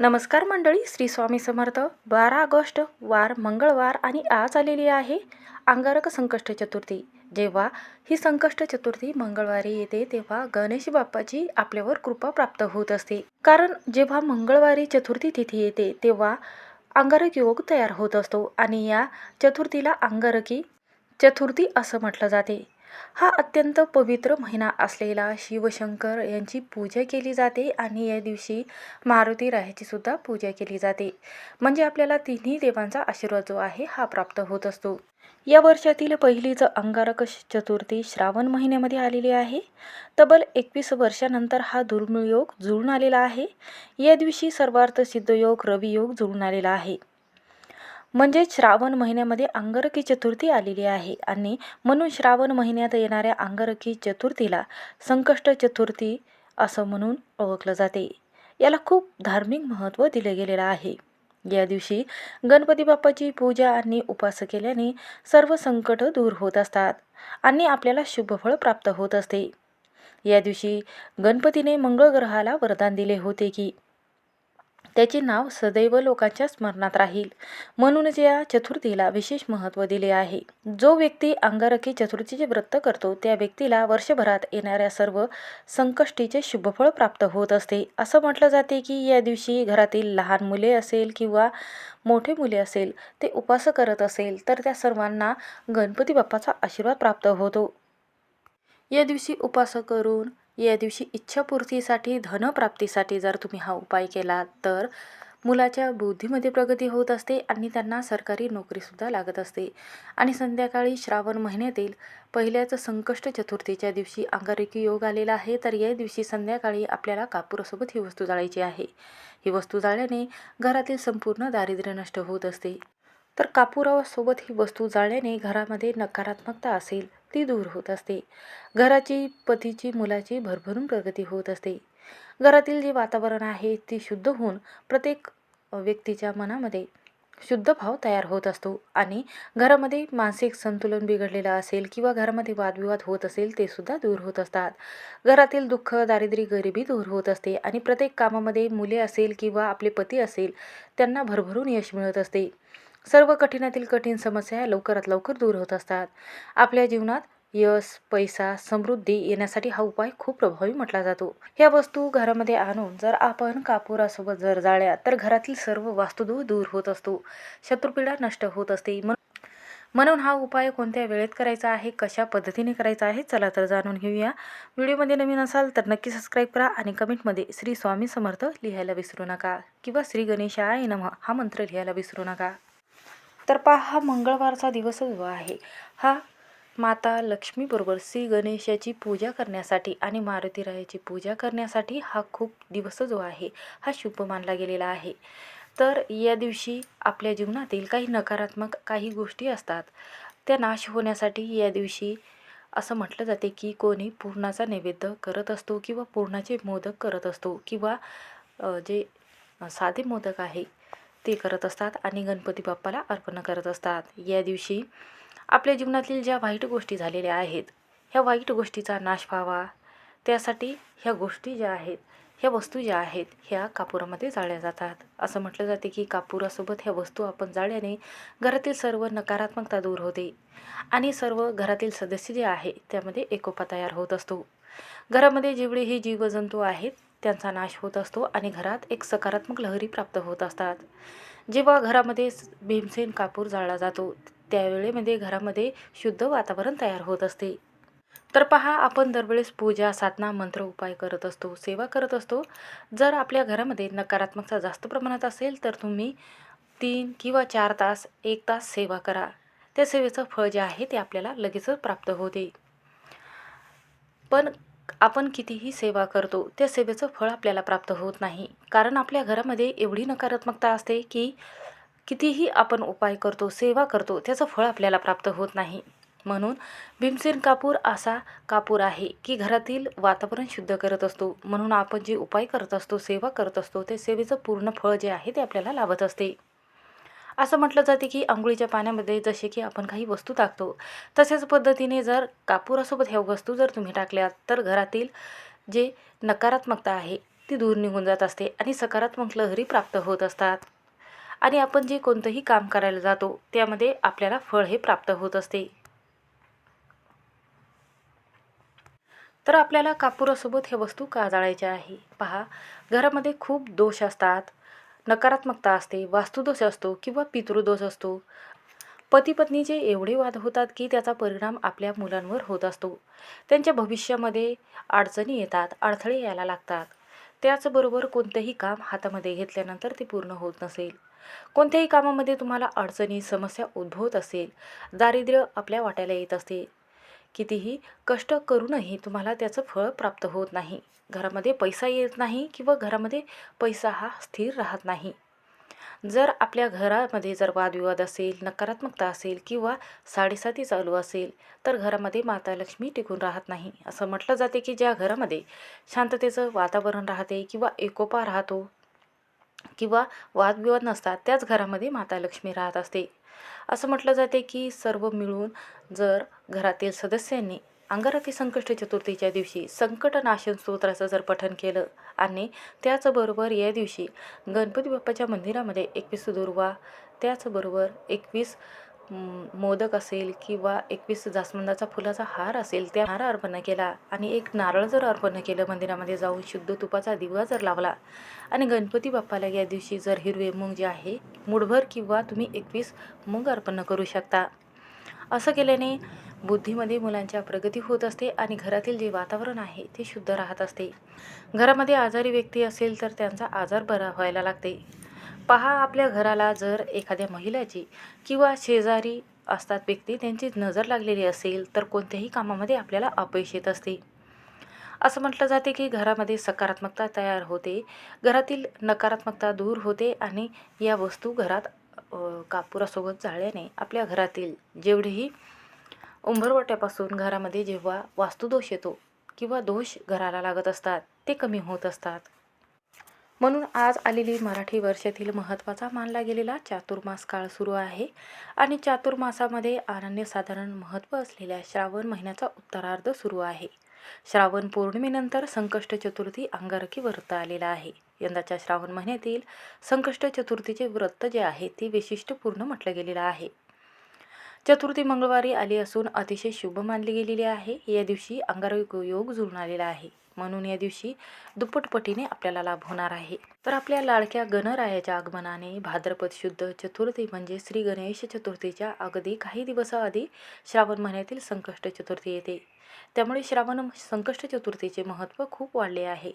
नमस्कार मंडळी श्री स्वामी समर्थ. बारा ऑगस्ट वार मंगळवार आणि आज आलेली आहे अंगारक संकष्ट चतुर्थी. जेव्हा ही संकष्ट चतुर्थी मंगळवारी येते तेव्हा गणेश बाप्पाची आपल्यावर कृपा प्राप्त होत असते. कारण जेव्हा मंगळवारी चतुर्थी तिथी येते तेव्हा अंगारक योग तयार होत असतो आणि या चतुर्थीला अंगारकी चतुर्थी असं म्हटलं जाते. हा अत्यंत पवित्र महिना असलेला शिवशंकर यांची पूजा केली जाते आणि या दिवशी मारुती रायाचीसुद्धा पूजा केली जाते. म्हणजे आपल्याला तिन्ही देवांचा आशीर्वाद जो आहे हा प्राप्त होत असतो. या वर्षातील पहिलीच अंगारक चतुर्थी श्रावण महिन्यामध्ये आलेली आहे. तब्बल एकवीस वर्षानंतर हा दुर्मिळ योग जुळून आलेला आहे. या दिवशी सर्वार्थ सिद्धयोग रवियोग जुळून आलेला आहे. म्हणजे श्रावण महिन्यामध्ये अंगारकी चतुर्थी आलेली आहे आणि म्हणून श्रावण महिन्यात येणाऱ्या अंगारकी चतुर्थीला संकष्ट चतुर्थी असं म्हणून ओळखलं जाते. याला खूप धार्मिक महत्त्व दिलं गेलेलं आहे. या दिवशी गणपती बाप्पाची पूजा आणि उपास केल्याने सर्व संकट दूर होत असतात आणि आपल्याला शुभफळ प्राप्त होत असते. या दिवशी गणपतीने मंगळ ग्रहाला वरदान दिले होते की त्याचे नाव सदैव लोकांच्या स्मरणात राहील. म्हणूनच या चतुर्थीला विशेष महत्त्व दिले आहे. जो व्यक्ती अंगारकी चतुर्थीचे व्रत करतो त्या व्यक्तीला वर्षभरात येणाऱ्या सर्व संकष्टीचे शुभफळ प्राप्त होत असते. असं म्हटलं जाते की या दिवशी घरातील लहान मुले असेल किंवा मोठे मुले असेल ते उपास करत असेल तर त्या सर्वांना गणपती बाप्पाचा आशीर्वाद प्राप्त होतो. या दिवशी उपास करून या दिवशी इच्छापूर्तीसाठी धनप्राप्तीसाठी जर तुम्ही हा उपाय केला तर मुलाच्या बुद्धीमध्ये प्रगती होत असते आणि त्यांना सरकारी नोकरीसुद्धा लागत असते. आणि संध्याकाळी श्रावण महिन्यातील पहिल्याच संकष्ट चतुर्थीच्या दिवशी अंगारकी योग आलेला आहे तर या दिवशी संध्याकाळी आपल्याला कापूरासोबत ही वस्तू जाळायची आहे. ही वस्तू जाळल्याने घरातील संपूर्ण दारिद्र्य नष्ट होत असते. तर कापुरावासोबत ही वस्तू जाळल्याने घरामध्ये नकारात्मकता असेल ती दूर होत असते. घराची पतीची मुलाची भरभरून प्रगती होत असते. घरातील जे वातावरण आहे ती शुद्ध होऊन प्रत्येक व्यक्तीच्या मनामध्ये शुद्ध भाव तयार होत असतो आणि घरामध्ये मानसिक संतुलन बिघडलेलं असेल किंवा घरामध्ये वादविवाद होत असेल ते सुद्धा दूर होत असतात. घरातील दुःख दारिद्र्य गरिबी दूर होत असते आणि प्रत्येक कामामध्ये मुले असेल किंवा आपले पती असेल त्यांना भरभरून यश मिळत असते. सर्व कठीणातील कठीण समस्या लवकरात लवकर दूर होत असतात. आपल्या जीवनात यश पैसा समृद्धी येण्यासाठी हा उपाय खूप प्रभावी म्हटला जातो. ह्या वस्तू घरामध्ये आणून जर आपण कापुरासोबत जर जाळ्या तर घरातील सर्व वास्तुदोष दूर होत असतो. शत्रुपीडा नष्ट होत असते. म्हणून हा उपाय कोणत्या वेळेत करायचा आहे कशा पद्धतीने करायचा आहे चला तर जाणून घेऊया. व्हिडिओमध्ये नवीन असाल तर नक्की सबस्क्राईब करा आणि कमेंटमध्ये श्री स्वामी समर्थ लिहायला विसरू नका किंवा श्री गणेशाय नम हा मंत्र लिहायला विसरू नका. तर पहा हा मंगळवारचा दिवस जो आहे. हा माता लक्ष्मीबरोबर श्री गणेशाची पूजा करण्यासाठी आणि मारुतीरायाची पूजा करण्यासाठी हा खूप दिवस जो आहे. हा शुभ मानला गेलेला आहे. तर या दिवशी आपल्या जीवनातील काही नकारात्मक काही गोष्टी असतात. त्या नाश होण्यासाठी या दिवशी असं म्हटलं जाते की कोणी पूर्णाचा नैवेद्य करत असतो किंवा पूर्णाचे मोदक करत असतो किंवा जे साधे मोदक आहे ते करत असतात आणि गणपती बाप्पाला अर्पण करत असतात. या दिवशी आपल्या जीवनातील ज्या वाईट गोष्टी झालेल्या आहेत ह्या वाईट गोष्टीचा नाश व्हावा. त्यासाठी ह्या गोष्टी ज्या आहेत ह्या वस्तू ज्या आहेत ह्या कापुरामध्ये जाळल्या जातात. असं म्हटलं जाते की कापुरासोबत ह्या वस्तू आपण जाळल्याने घरातील सर्व नकारात्मकता दूर होते आणि सर्व घरातील सदस्य जे आहे त्यामध्ये एकोपा तयार होत असतो. घरामध्ये जेवढेही जीवजंतू आहेत त्यांचा नाश होत असतो आणि घरात एक सकारात्मक लहरी प्राप्त होत असतात. जेव्हा घरामध्ये भीमसेन कापूर जाळला जातो त्यावेळेमध्ये म्हणजे घरामध्ये शुद्ध वातावरण तयार होत असते. तर पहा आपण दरवेळेस पूजा साधना मंत्र उपाय करत असतो सेवा करत असतो. जर आपल्या घरामध्ये नकारात्मकता जास्त प्रमाणात असेल तर तुम्ही तीन किंवा चार तास एक तास सेवा करा. त्या सेवेचं फळ जे आहे ते आपल्याला लगेचच प्राप्त होते. पण आपण कितीही सेवा करतो त्या सेवेचं फळ आपल्याला प्राप्त होत नाही. कारण आपल्या घरामध्ये एवढी नकारात्मकता असते की कितीही आपण उपाय करतो सेवा करतो त्याचं फळ आपल्याला प्राप्त होत नाही. म्हणून भीमसेन कापूर असा कापूर आहे की घरातील वातावरण शुद्ध करत असतो. म्हणून आपण जे उपाय करत असतो सेवा करत असतो ते सेवेचं पूर्ण फळ जे आहे ते आपल्याला लाभत असते. असं म्हटलं जाते की आंघोळीच्या पाण्यामध्ये जसे की आपण काही वस्तू टाकतो तशाच पद्धतीने जर कापुरासोबत ह्या वस्तू जर तुम्ही टाकल्या तर घरातील जे नकारात्मकता आहे ती दूर निघून जात असते आणि सकारात्मक लहरी प्राप्त होत असतात. आणि आपण जे कोणतंही काम करायला जातो त्यामध्ये आपल्याला फळ हे प्राप्त होत असते. तर आपल्याला कापुरासोबत ह्या वस्तू का जाळायच्या आहे? पहा घरामध्ये खूप दोष असतात. नकारात्मकता असते वास्तुदोष असतो किंवा पितृदोष असतो. पती पत्नीचे एवढे वाद होतात की त्याचा परिणाम आपल्या मुलांवर होत असतो. त्यांच्या भविष्यामध्ये अडचणी येतात अडथळे यायला लागतात. त्याचबरोबर कोणतेही काम हातामध्ये घेतल्यानंतर ते पूर्ण होत नसेल. कोणत्याही कामामध्ये तुम्हाला अडचणी समस्या उद्भवत असेल. दारिद्र्य आपल्या वाट्याला येत असते. कितीही कष्ट करूनही तुम्हाला त्याचं फळ प्राप्त होत नाही. घरामध्ये पैसा येत नाही किंवा घरामध्ये पैसा हा स्थिर राहत नाही. जर आपल्या घरामध्ये जर वादविवाद असेल नकारात्मकता असेल किंवा साडेसाती चालू असेल तर घरामध्ये माता लक्ष्मी टिकून राहत नाही. असं म्हटलं जाते की ज्या घरामध्ये शांततेचं वातावरण राहते किंवा एकोपा राहतो किंवा वादविवाद नसतात त्याच घरामध्ये माता लक्ष्मी राहत असते. असं म्हटलं जाते की सर्व मिळून जर घरातील सदस्यांनी अंगारकी संकष्ट चतुर्थीच्या दिवशी संकटनाशन स्तोत्राचं जर पठण केलं आणि त्याचबरोबर या दिवशी गणपती बाप्पाच्या मंदिरामध्ये एकवीस दुर्वा त्याचबरोबर एकवीस मोदक असेल किंवा एकवीस जास्वंदाचा फुलाचा हार असेल त्या हार अर्पण केला आणि एक नारळ जर अर्पण केलं मंदिरामध्ये जाऊन शुद्ध तुपाचा दिवा जर लावला आणि गणपती बाप्पाला या दिवशी जर हिरवे मूग जे आहे मुठभर किंवा तुम्ही एकवीस मूग अर्पण करू शकता. असं केल्याने बुद्धीमध्ये मुलांच्या प्रगती होत असते आणि घरातील जे वातावरण आहे ते शुद्ध राहत असते. घरामध्ये आजारी व्यक्ती असेल तर त्यांचा आजार बरा व्हायला लागते. पहा आपल्या घराला जर एखाद्या महिलाची किंवा शेजारी असतात व्यक्ती त्यांची नजर लागलेली असेल तर कोणत्याही कामामध्ये आपल्याला अपयश येत असते. असं म्हटलं जाते की घरामध्ये सकारात्मकता तयार होते घरातील नकारात्मकता दूर होते आणि या वस्तू घरात कापुरासोबत जाळल्याने आपल्या घरातील जेवढेही उंबरवट्यापासून घरामध्ये जेव्हा वास्तुदोष येतो किंवा दोष घराला लागत असतात ते कमी होत असतात. म्हणून आज आलेली मराठी वर्षातील महत्त्वाचा मानला गेलेला चातुर्मास काळ सुरू आहे. आणि चातुर्मासामध्ये अनन्यसाधारण महत्त्व असलेल्या श्रावण महिन्याचा उत्तरार्ध सुरू आहे. श्रावण पौर्णिमेनंतर संकष्ट चतुर्थी अंगारकी व्रत आलेला आहे. यंदाच्या श्रावण महिन्यातील संकष्ट चतुर्थीचे व्रत जे आहे ते वैशिष्ट्यपूर्ण म्हटलं गेलेलं आहे. चतुर्थी मंगळवारी आली असून अतिशय शुभ मानली गेलेली आहे. या दिवशी अंगारक योग जुळून आलेला आहे. म्हणून या दिवशी दुप्पटपटीने आपल्याला लाभ होणार आहे. तर आपल्या लाडक्या गणरायाच्या आगमनाने भाद्रपद शुद्ध चतुर्थी म्हणजे श्री गणेश चतुर्थीच्या अगदी काही दिवसाआधी श्रावण महिन्यातील संकष्ट चतुर्थी येते. त्यामुळे श्रावण संकष्ट चतुर्थीचे महत्त्व खूप वाढले आहे.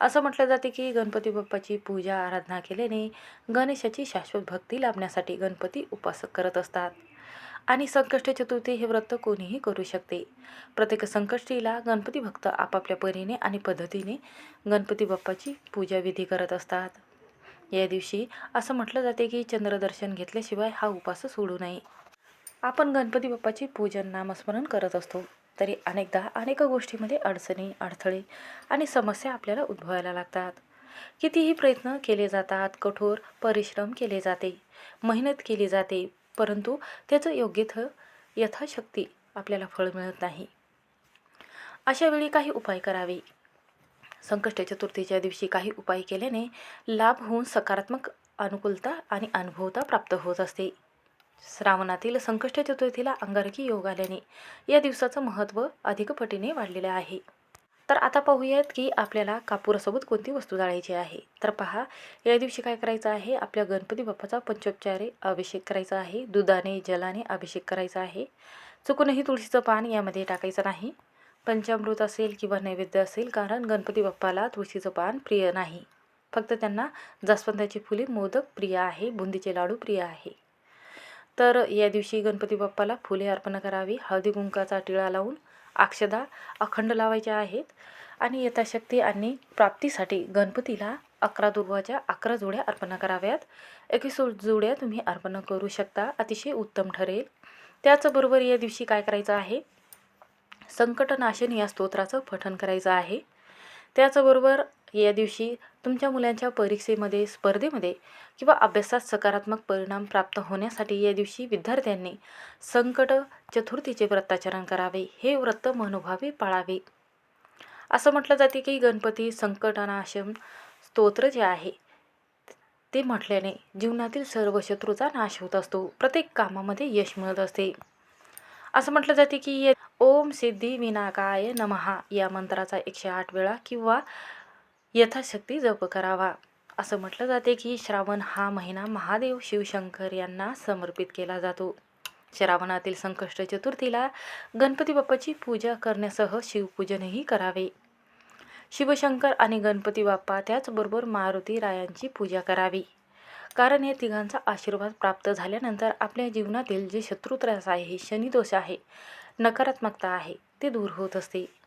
असं म्हटलं जाते की गणपती बाप्पाची पूजा आराधना केल्याने गणेशाची शाश्वत भक्ती लाभण्यासाठी गणपती उपासक करत असतात. आणि संकष्ट चतुर्थी हे व्रत कोणीही करू शकते. प्रत्येक संकष्टीला गणपती भक्त आपापल्या परीने आणि पद्धतीने गणपती बाप्पाची पूजाविधी करत असतात. या दिवशी असं म्हटलं जाते की चंद्रदर्शन घेतल्याशिवाय हा उपास सोडू नये. आपण गणपती बाप्पाची पूजन नामस्मरण करत असतो. तरी अनेकदा अनेक गोष्टीमध्ये अडचणी अडथळे आणि समस्या आपल्याला उद्भवायला लागतात. कितीही प्रयत्न केले जातात कठोर परिश्रम केले जाते मेहनत केली जाते परंतु त्याचं योग्य थ यथाशक्ती आपल्याला फळ मिळत नाही. अशा वेळी काही उपाय करावे. संकष्ट चतुर्थीच्या दिवशी काही उपाय केल्याने लाभ होऊन सकारात्मक अनुकूलता आणि अनुभवता प्राप्त होत असते. श्रावणातील संकष्ट चतुर्थीला अंगारकी योग आल्याने या दिवसाचं महत्त्व अधिक पटीने वाढलेलं आहे. तर आता पाहूयात की आपल्याला कापुरासोबत कोणती वस्तू जाळायची आहे? तर पहा या दिवशी काय करायचं आहे? आपल्या गणपती बाप्पाचा पंचोपचारे अभिषेक करायचा आहे. दुधाने जलाने अभिषेक करायचा आहे. चुकूनही तुळशीचं पान यामध्ये टाकायचं नाही. पंचामृत असेल किंवा नैवेद्य असेल कारण गणपती बाप्पाला तुळशीचं पान प्रिय नाही. फक्त त्यांना जास्वंदाची फुले मोदक प्रिय आहे बुंदीचे लाडू प्रिय आहे. तर या दिवशी गणपती बाप्पाला फुले अर्पण करावी हळदी कुंकाचा टिळा लावून अक्षदा अखंड लावायच्या आहेत आणि यथाशक्ती आणि प्राप्तीसाठी गणपतीला अकरा दुर्वाच्या अकरा जोड्या अर्पण कराव्यात. एकवीस जोड्या तुम्ही अर्पण करू शकता. अतिशय उत्तम ठरेल. त्याचबरोबर या दिवशी काय करायचं आहे? संकटनाशन या स्तोत्राचं पठण करायचं आहे. त्याचबरोबर या दिवशी तुमच्या मुलांच्या परीक्षेमध्ये स्पर्धेमध्ये किंवा अभ्यासात सकारात्मक परिणाम प्राप्त होण्यासाठी या दिवशी विद्यार्थ्यांनी संकट चतुर्थीचे व्रताचरण करावे हे व्रत मनोभावे पाळावे. असं म्हटलं जाते की गणपती संकटनाशम स्तोत्र जे आहे ते म्हटल्याने जीवनातील सर्व शत्रूचा नाश होत असतो प्रत्येक कामामध्ये यश मिळत असते. असं म्हटलं जाते की ये ओम सिद्धी विनाकाय नमहा या मंत्राचा एकशे आठ वेळा किंवा यथाशक्ती जप करावा. असं म्हटलं जाते की श्रावण हा महिना महादेव शिवशंकर यांना समर्पित केला जातो. श्रावणातील संकष्ट चतुर्थीला गणपती बाप्पाची पूजा करण्यासह शिवपूजनही करावे. शिवशंकर आणि गणपती बाप्पा त्याचबरोबर मारुती रायांची पूजा करावी. कारण या तिघांचा आशीर्वाद प्राप्त झाल्यानंतर आपल्या जीवनातील जे शत्रुत्रास आहे शनिदोष आहे नकारात्मकता आहे ते दूर होत असते.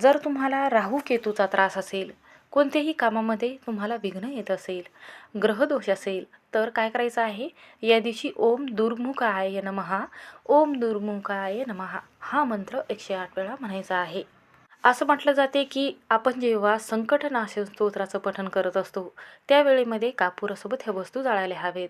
जर तुम्हाला राहू केतूचा त्रास असेल कोणत्याही कामामध्ये तुम्हाला विघ्न येत असेल ग्रहदोष असेल तर काय करायचं आहे? या दिवशी ओम दुर्मुखाय नमहा ओम दुर्मुखाय नमहा. हा मंत्र एकशे आठ वेळा म्हणायचा आहे. असं म्हटलं जाते की आपण जेव्हा संकटनाशक स्तोत्राचं पठण करत असतो त्यावेळेमध्ये कापुरासोबत ह्या वस्तू जाळायला हवेत.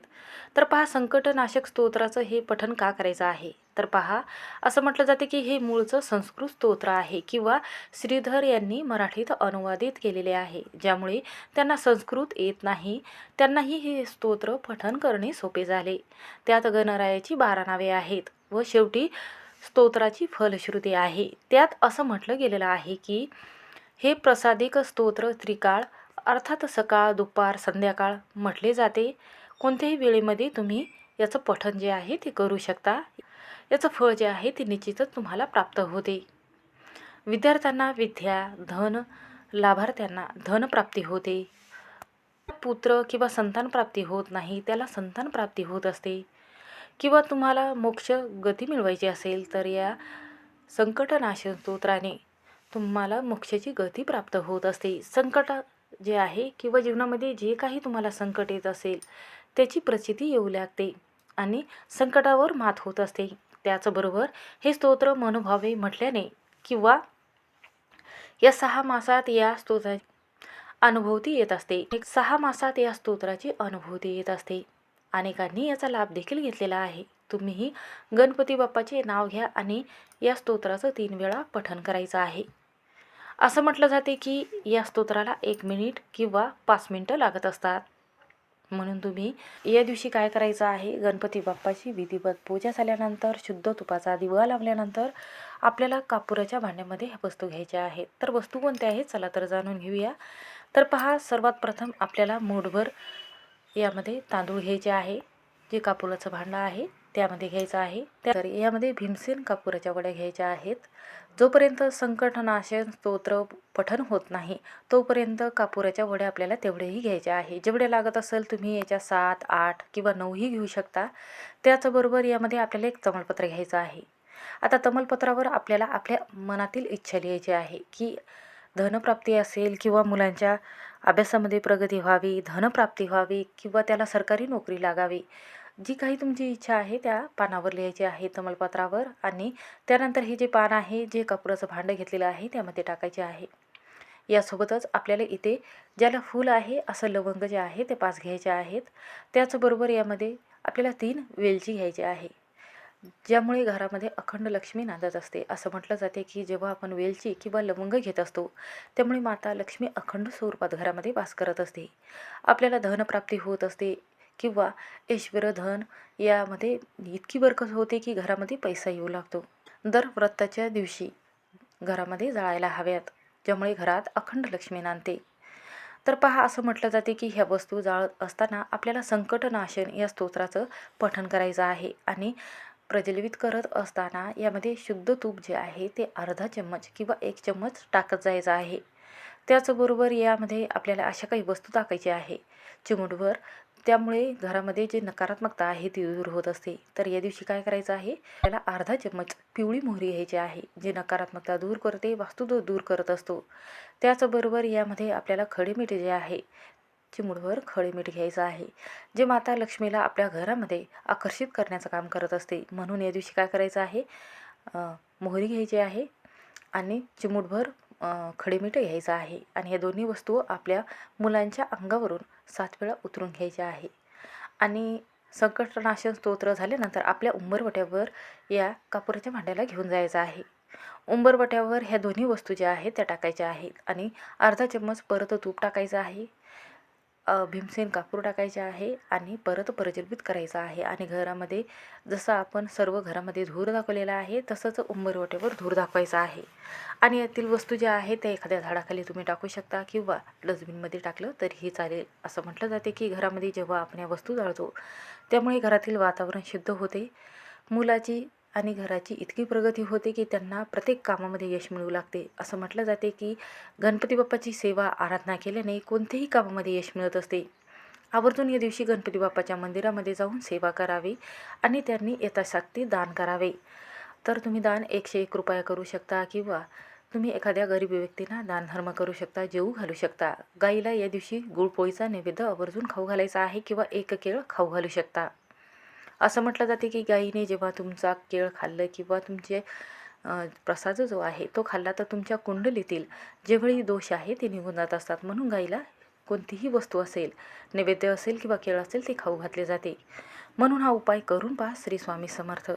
तर पहा संकटनाशक स्तोत्राचं हे पठण का करायचं आहे? तर पहा असं म्हटलं जाते की हे मूळचं संस्कृत स्तोत्र आहे किंवा श्रीधर यांनी मराठीत अनुवादित केलेले आहे ज्यामुळे त्यांना संस्कृत येत नाही. त्यांनाही हे स्तोत्र पठण करणे सोपे झाले. त्यात गणरायाची बारा नावे आहेत व शेवटी स्तोत्राची फलश्रुती आहे. त्यात असं म्हटलं गेलेलं आहे की हे प्रसादिक स्तोत्र त्रिकाळ अर्थात सकाळ दुपार संध्याकाळ म्हटले जाते. कोणत्याही वेळेमध्ये तुम्ही याचं पठण जे आहे ते करू शकता. याचं फळ जे आहे ते निश्चितच तुम्हाला प्राप्त होते. विद्यार्थ्यांना विद्या धन लाभार्थ्यांना धनप्राप्ती होते. पुत्र किंवा संतान प्राप्ती होत नाही त्याला संतान प्राप्ती होत असते. किंवा तुम्हाला मोक्ष गती मिळवायची असेल तर या संकटनाशन स्तोत्राने तुम्हाला मोक्षाची गती प्राप्त होत असते. संकट जे आहे किंवा जीवनामध्ये जे काही तुम्हाला संकट येत असेल त्याची प्रचिती येऊ लागते आणि संकटावर मात होत असते. त्याचबरोबर हे स्तोत्र मनोभावे म्हटल्याने किंवा या सहा मासात या स्तोत्रा अनुभूती येत असते. एक सहा मासात या स्तोत्राची अनुभूती येत असते. अनेकांनी याचा लाभ देखील घेतलेला आहे. तुम्हीही गणपती बाप्पाचे नाव घ्या आणि या स्तोत्राचं तीन वेळा पठण करायचं आहे. असं म्हटलं जाते की या स्तोत्राला एक मिनिट किंवा पाच मिनटं लागत असतात. म्हणून तुम्ही या दिवशी काय करायचं आहे? गणपती बाप्पाची विधिवत पूजा झाल्यानंतर शुद्ध तुपाचा दिवा लावल्यानंतर आपल्याला कापुराच्या भांड्यामध्ये ह्या वस्तू घ्यायच्या आहेत. तर वस्तू कोणत्या आहेत? चला तर जाणून घेऊया. तर पहा सर्वात प्रथम आपल्याला मूठभर यामध्ये तांदूळ घ्यायचे आहे जे कापुराचं भांडं आहे त्यामध्ये घ्यायचं आहे. तर यामध्ये भीमसेन कापुराच्या वड्या घ्यायच्या आहेत. जोपर्यंत संकटनाशन स्तोत्र पठन होत नाही तोपर्यंत कापुराच्या वड्या आपल्याला तेवढेही घ्यायच्या आहे. जेवढे लागत असेल तुम्ही याच्या सात आठ किंवा नऊही घेऊ शकता. त्याचबरोबर यामध्ये आपल्याला एक तमालपत्र घ्यायचं आहे. आता तमलपत्रावर आपल्याला आपल्या मनातील इच्छा लिहायची आहे की धनप्राप्ती असेल किंवा मुलांच्या अभ्यासामध्ये प्रगती व्हावी धनप्राप्ती व्हावी किंवा त्याला सरकारी नोकरी लागावी जी काही तुमची इच्छा आहे त्या पानावर लिहायची आहे तमलपत्रावर आणि त्यानंतर हे जे पान आहे जे कपड्याचं भांडं घेतलेलं आहे त्यामध्ये टाकायचे आहे. यासोबतच आपल्याला इथे ज्याला फूल आहे असं लवंग जे आहे ते पाच घ्यायचे आहेत. त्याचबरोबर यामध्ये आपल्याला तीन वेलची घ्यायची आहे. ज्यामुळे घरामध्ये अखंड लक्ष्मी नांदत असते. असं म्हटलं जाते की जेव्हा आपण वेलची किंवा लवंग घेत असतो त्यामुळे माता लक्ष्मी अखंड स्वरूपात घरामध्ये वास करत असते. आपल्याला धनप्राप्ती होत असते किंवा ऐश्वर धन यामध्ये इतकी बरकत होते की घरामध्ये पैसा येऊ लागतो. दर व्रताच्या दिवशी घरामध्ये जाळायला हव्यात ज्यामुळे घरात अखंड लक्ष्मी नांदते. तर पहा असं म्हटलं जाते की ह्या वस्तू जाळत असताना आपल्याला संकटनाशन या स्तोत्राचं पठण करायचं आहे आणि प्रज्वलित करत असताना यामध्ये शुद्ध तूप जे आहे ते अर्धा चम्मच किंवा एक चम्मच टाकत जायचं आहे. त्याचबरोबर यामध्ये आपल्याला अशा काही वस्तू टाकायच्या आहे. चिमूटभर. त्यामुळे घरामध्ये जे नकारात्मकता आहे ती दूर होत असते. तर या दिवशी काय करायचं आहे? त्याला अर्धा चम्मच पिवळी मोहरी घ्यायची आहे जे नकारात्मकता दूर करते वास्तू दूर करत असतो. त्याचबरोबर यामध्ये आपल्याला खडे मीठ जे आहे चिमूटभर खडे मीठ घ्यायचं आहे. जे माता लक्ष्मीला आपल्या घरामध्ये आकर्षित करण्याचं काम करत असते. म्हणून या दिवशी काय करायचं आहे? मोहरी घ्यायची आहे आणि चिमूटभर खडेमीठ घ्यायचं आहे. आणि या दोन्ही वस्तू आपल्या मुलांच्या अंगावरून सात वेळा उतरून घ्यायच्या आहे. आणि संकटनाशन स्तोत्र झाल्यानंतर आपल्या उंबरवट्यावर या कापुराच्या भांड्याला घेऊन जायचं आहे. उंबरवट्यावर ह्या दोन्ही वस्तू ज्या आहेत त्या टाकायच्या आहेत. आणि अर्धा चम्मच परत तूप टाकायचं आहे. भीमसेन कापूर टाकायचे आहे आणि परत प्रज्वलित करायचं आहे. आणि घरामध्ये जसं आपण सर्व घरामध्ये धूर दाखवलेला आहे तसंच उंबरवटेवर धूर दाखवायचा आहे. आणि यातील वस्तू ज्या आहेत त्या एखाद्या झाडाखाली तुम्ही टाकू शकता किंवा डस्टबिनमध्ये टाकलं तरीही चालेल. असं म्हटलं जाते की घरामध्ये जेव्हा आपण या वस्तू जाळतो त्यामुळे घरातील वातावरण शुद्ध होते. मुलाची आणि घराची इतकी प्रगती होते की त्यांना प्रत्येक कामामध्ये यश मिळू लागते. असं म्हटलं जाते की गणपती बाप्पाची सेवा आराधना केल्याने कोणत्याही कामामध्ये यश मिळत असते. आवर्जून या दिवशी गणपती बाप्पाच्या मंदिरामध्ये जाऊन सेवा करावी आणि त्यांनी यथाशक्ती दान करावे. तर तुम्ही दान एकशे एक रुपया करू शकता किंवा तुम्ही एखाद्या गरीब व्यक्तींना दानधर्म करू शकता जेऊ घालू शकता. गाईला या दिवशी गुळपोळीचा नैवेद्य आवर्जून खाऊ घालायचा आहे किंवा एक केळ खाऊ घालू शकता. असं म्हटलं जाते की गाईने जेव्हा तुमचा केळ खाल्लं किंवा तुमचे प्रसाद जो आहे तो खाल्ला तर तुमच्या कुंडलीतील जेवढी दोष आहे ते निघून जात असतात. म्हणून गाईला कोणतीही वस्तू असेल नैवेद्य असेल किंवा केळ असेल ते खाऊ घातले जाते. म्हणून हा उपाय करून पहा श्री स्वामी समर्थ.